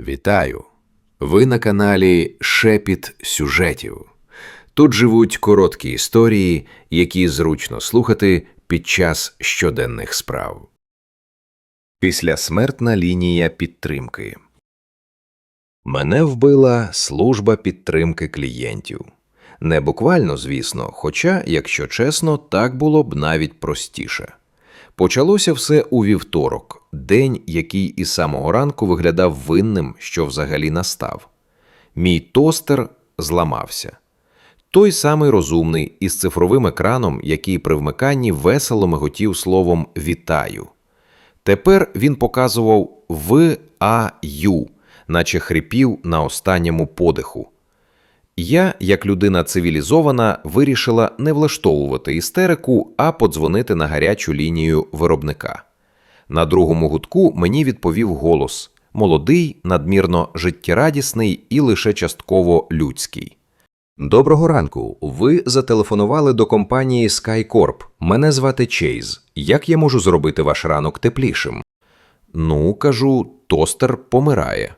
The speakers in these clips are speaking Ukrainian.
Вітаю! Ви на каналі Шепіт сюжетів. Тут живуть короткі історії, які зручно слухати під час щоденних справ. Післясмертна лінія підтримки. Мене вбила служба підтримки клієнтів. Не буквально, звісно, хоча, якщо чесно, так було б навіть простіше. Почалося все у вівторок, день, який із самого ранку виглядав винним, що взагалі настав. Мій тостер зламався. Той самий розумний із цифровим екраном, який при вмиканні весело миготів словом Вітаю. Тепер він показував В-А-Ю, наче хрипів на останньому подиху. Я, як людина цивілізована, вирішила не влаштовувати істерику, а подзвонити на гарячу лінію виробника. На другому гудку мені відповів голос молодий, надмірно життєрадісний і лише частково людський. Доброго ранку. Ви зателефонували до компанії SkyCorp. Мене звати Чейз. Як я можу зробити ваш ранок теплішим? Ну, кажу, тостер помирає.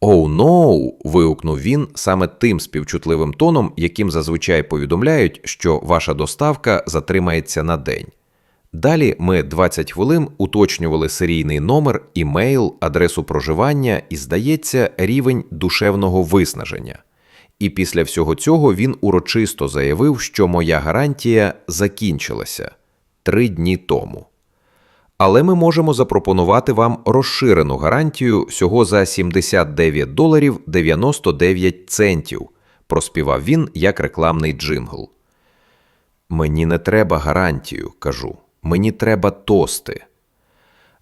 Оу, ноу. вигукнув він саме тим співчутливим тоном, яким зазвичай повідомляють, що ваша доставка затримається на день. Далі ми 20 хвилин уточнювали серійний номер, імейл, адресу проживання і, здається, рівень душевного виснаження. І після всього цього він урочисто заявив, що моя гарантія закінчилася три дні тому. Але ми можемо запропонувати вам розширену гарантію всього за 79 доларів 99 центів, проспівав він як рекламний джингл. Мені не треба гарантію, кажу. Мені треба тости.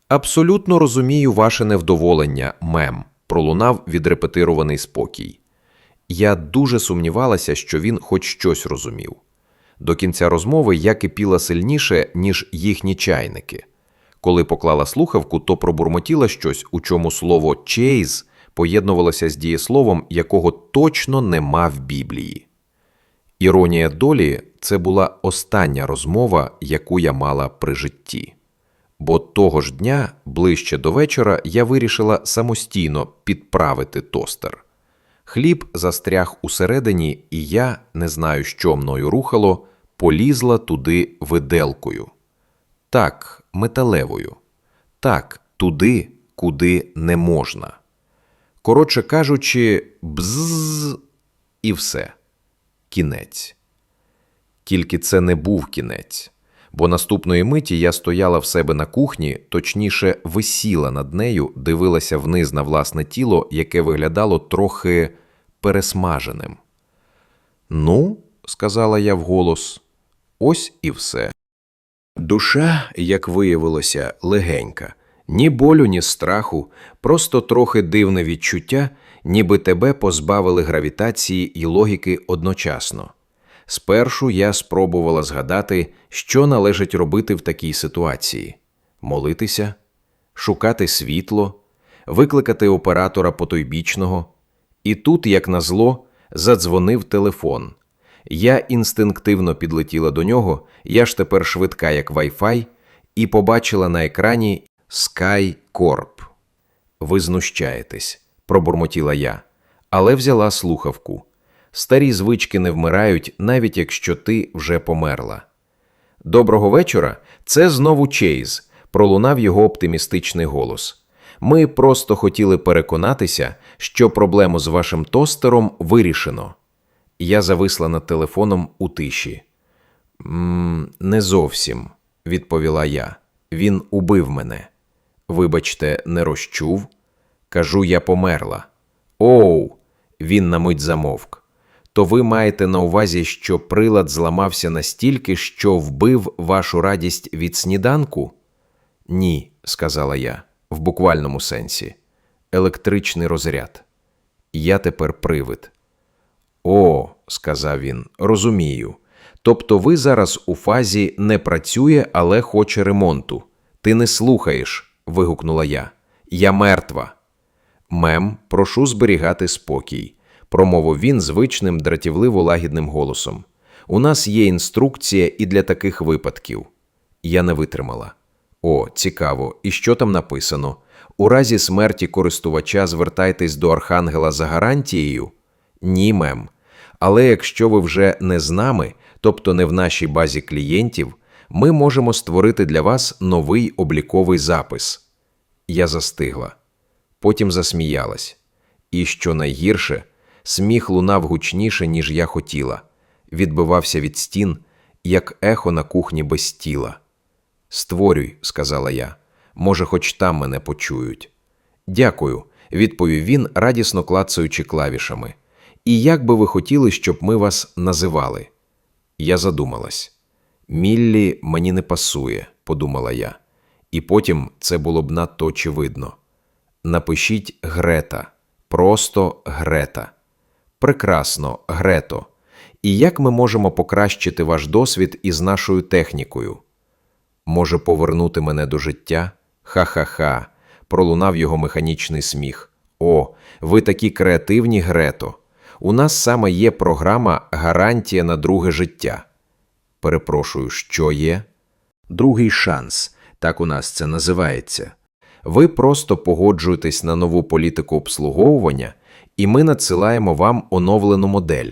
Абсолютно розумію ваше невдоволення, мем, пролунав відрепетирований спокій. Я дуже сумнівалася, що він хоч щось розумів. До кінця розмови я кипіла сильніше, ніж їхні чайники. Коли поклала слухавку, то пробурмотіла щось, у чому слово «чейз» поєднувалося з дієсловом, якого точно нема в Біблії. Іронія долі це була остання розмова, яку я мала при житті. Бо того ж дня, ближче до вечора, я вирішила самостійно підправити тостер. Хліб застряг усередині, і я, не знаю, що мною рухало, полізла туди виделкою. Так, металевою. Так, туди, куди не можна. Коротше кажучи, бзз і все. Кінець. Тільки це не був кінець, бо наступної миті я стояла в себе на кухні, точніше, висіла над нею, дивилася вниз на власне тіло, яке виглядало трохи пересмаженим. Ну, сказала я вголос, ось і все. Душа, як виявилося, легенька, ні болю, ні страху, просто трохи дивне відчуття, ніби тебе позбавили гравітації і логіки одночасно. Спершу я спробувала згадати, що належить робити в такій ситуації: молитися, шукати світло, викликати оператора потойбічного. І тут, як назло, задзвонив телефон. Я інстинктивно підлетіла до нього, я ж тепер швидка, як Wi-Fi, і побачила на екрані Sky Corp. Ви знущаєтесь, пробурмотіла я, але взяла слухавку. Старі звички не вмирають, навіть якщо ти вже померла. Доброго вечора. Це знову Чейз, пролунав його оптимістичний голос. Ми просто хотіли переконатися, що проблему з вашим тостером вирішено. Я зависла над телефоном у тиші. «М, Не зовсім, відповіла я. Він убив мене. Вибачте, не розчув. Кажу, я померла. Оу, він на мить замовк. То ви маєте на увазі, що прилад зламався настільки, що вбив вашу радість від сніданку? Ні, сказала я, в буквальному сенсі. Електричний розряд. Я тепер привид. О, сказав він, розумію. Тобто ви зараз у фазі не працює, але хоче ремонту. Ти не слухаєш, вигукнула я. Я мертва. Мем, прошу зберігати спокій, промовив він звичним дратівливо лагідним голосом. У нас є інструкція і для таких випадків. Я не витримала. О, цікаво, і що там написано? У разі смерті користувача звертайтесь до Архангела за гарантією? Ні, мем. Але якщо ви вже не з нами, тобто не в нашій базі клієнтів, ми можемо створити для вас новий обліковий запис. Я застигла. Потім засміялась. І що найгірше, сміх лунав гучніше, ніж я хотіла, відбивався від стін, як ехо на кухні без тіла. Створюй, сказала я. Може, хоч там мене почують. Дякую, відповів він, радісно клацаючи клавішами. І як би ви хотіли, щоб ми вас називали? Я задумалась. Міллі мені не пасує, подумала я. І потім це було б надто очевидно. Напишіть Грета, просто Грета. Прекрасно, Грето. І як ми можемо покращити ваш досвід із нашою технікою? Може, повернути мене до життя? Ха-ха-ха. Пролунав його механічний сміх. О, ви такі креативні, Грето. У нас саме є програма Гарантія на друге життя. Перепрошую, що є? Другий шанс, так у нас це називається. Ви просто погоджуєтесь на нову політику обслуговування, і ми надсилаємо вам оновлену модель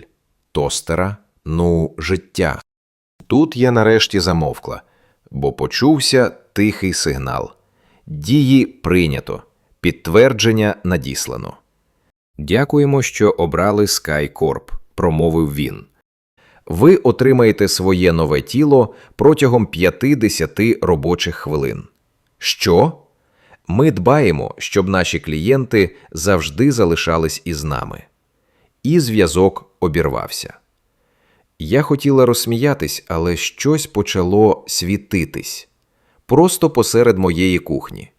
тостера, ну, життя. Тут я нарешті замовкла, бо почувся тихий сигнал. Дії прийнято, підтвердження надіслано. Дякуємо, що обрали SkyCorp, промовив він. Ви отримаєте своє нове тіло протягом 50 робочих хвилин. Що? Ми дбаємо, щоб наші клієнти завжди залишались із нами. І зв'язок обірвався. Я хотіла розсміятись, але щось почало світитись просто посеред моєї кухні.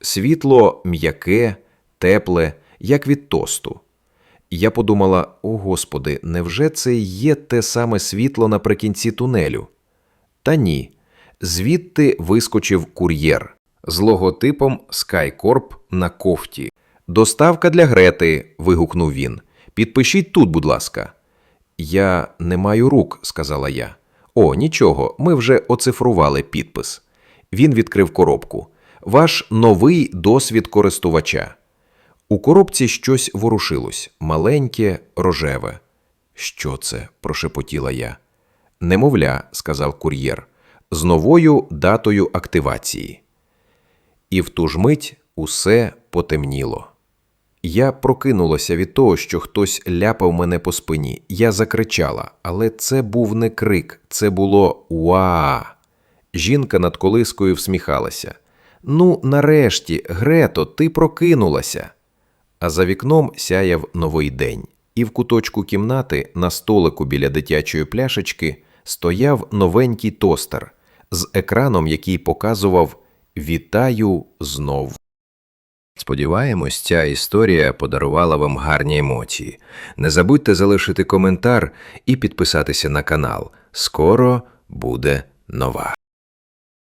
Світло м'яке, тепле, як від тосту. Я подумала: о господи, невже це є те саме світло наприкінці тунелю? Та ні. Звідти вискочив кур'єр з логотипом SkyCorp на кофті. Доставка для Грети. вигукнув він. Підпишіть тут, будь ласка. Я не маю рук, сказала я. О, нічого, ми вже оцифрували підпис. Він відкрив коробку. Ваш новий досвід користувача. У коробці щось ворушилось маленьке, рожеве. Що це? прошепотіла я. Немовля, сказав кур'єр, з новою датою активації. І в ту ж мить усе потемніло. Я прокинулася від того, що хтось ляпав мене по спині. Я закричала, але це був не крик, це було уа. Жінка над колискою всміхалася. Ну, нарешті, Грето, ти прокинулася. А за вікном сяяв новий день, і в куточку кімнати на столику біля дитячої пляшечки стояв новенький тостер з екраном, який показував Вітаю знов. Сподіваємось, ця історія подарувала вам гарні емоції. Не забудьте залишити коментар і підписатися на канал. Скоро буде нова.